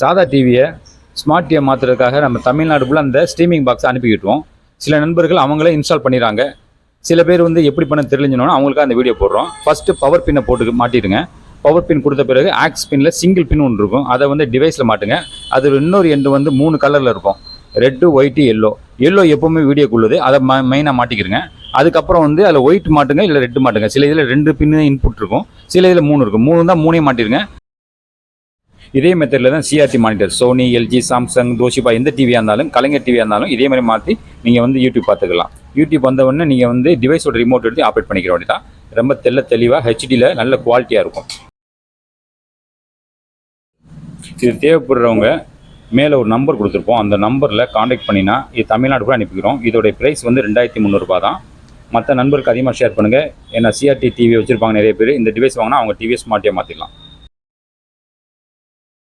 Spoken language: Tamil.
சாதா டிவியை ஸ்மார்ட் டிவியை மாற்றுறதுக்காக நம்ம தமிழ்நாடுக்குள்ளே அந்த ஸ்ட்ரீமிங் பாக்ஸ் அனுப்பிக்கிட்டுருவோம். சில நண்பர்கள் அவங்களே இன்ஸ்டால் பண்ணிடுறாங்க. சில பேர் வந்து எப்படி பண்ண தெரிஞ்சுனோன்னா அவங்களுக்காக அந்த வீடியோ போடுறோம். ஃபஸ்ட்டு பவர் பின்னை போட்டு மாட்டிடுங்க. பவர் பின் கொடுத்த பிறகு ஆக்ஸ் பின்னில் சிங்கிள் பின் ஒன்று இருக்கும். அதை வந்து டிவைஸில் மாட்டுங்க. அது இன்னொரு எண்டு வந்து மூணு கலரில் இருக்கும். ரெட்டு ஒயிட்டு எல்லோ எல்லோ எப்போவுமே வீடியோக்குள்ளது அதை ம மெயினாக மாட்டிக்கிறங்க அதுக்கப்புறம் வந்து அதில் ஒயிட் மாட்டுங்க இல்லை ரெட்டு மாட்டுங்க. சில இதில் ரெண்டு பின்னு இன்புட் இருக்கும். சில இதில் மூணு இருக்கும். மூணு தான் மூணையும் மாட்டிருங்க இதே மெத்தடில் தான் CRT monitor Sony LG Samsung Toshiba எந்த டிவியாக இருந்தாலும் கலைஞர் டிவியாக இருந்தாலும் இதே மாதிரி மாற்றி நீங்கள் வந்து யூடியூப் பார்த்துக்கலாம். யூடியூப் வந்தவொடனே நீங்கள் வந்து டிவைஸோட ரிமோட் எடுத்து ஆப்ரேட் பண்ணிக்கிற வேண்டியதான் ரொம்ப தெல்ல தெளிவாக ஹெச்டியில் நல்ல குவாலிட்டியாக இருக்கும். இது தேவைப்படுறவங்க மேலே ஒரு நம்பர் கொடுத்துருப்போம். அந்த நம்பரில் காண்டாக்ட் பண்ணினா இது தமிழ்நாடு கூட அனுப்பிக்கிறோம். இதோடைய ப்ரைஸ் வந்து ரெண்டாயிரத்தி முந்நூறுபா தான். மற்ற நண்பருக்கு அதிகமாக ஷேர் பண்ணுங்கள் ஏன்னா சிஆர்டி டிவி வச்சுருப்பாங்க நிறைய பேர். இந்த டிவைஸ் வாங்கினா அவங்க டிவிஎஸ் மாட்டியாக மாற்றிடலாம்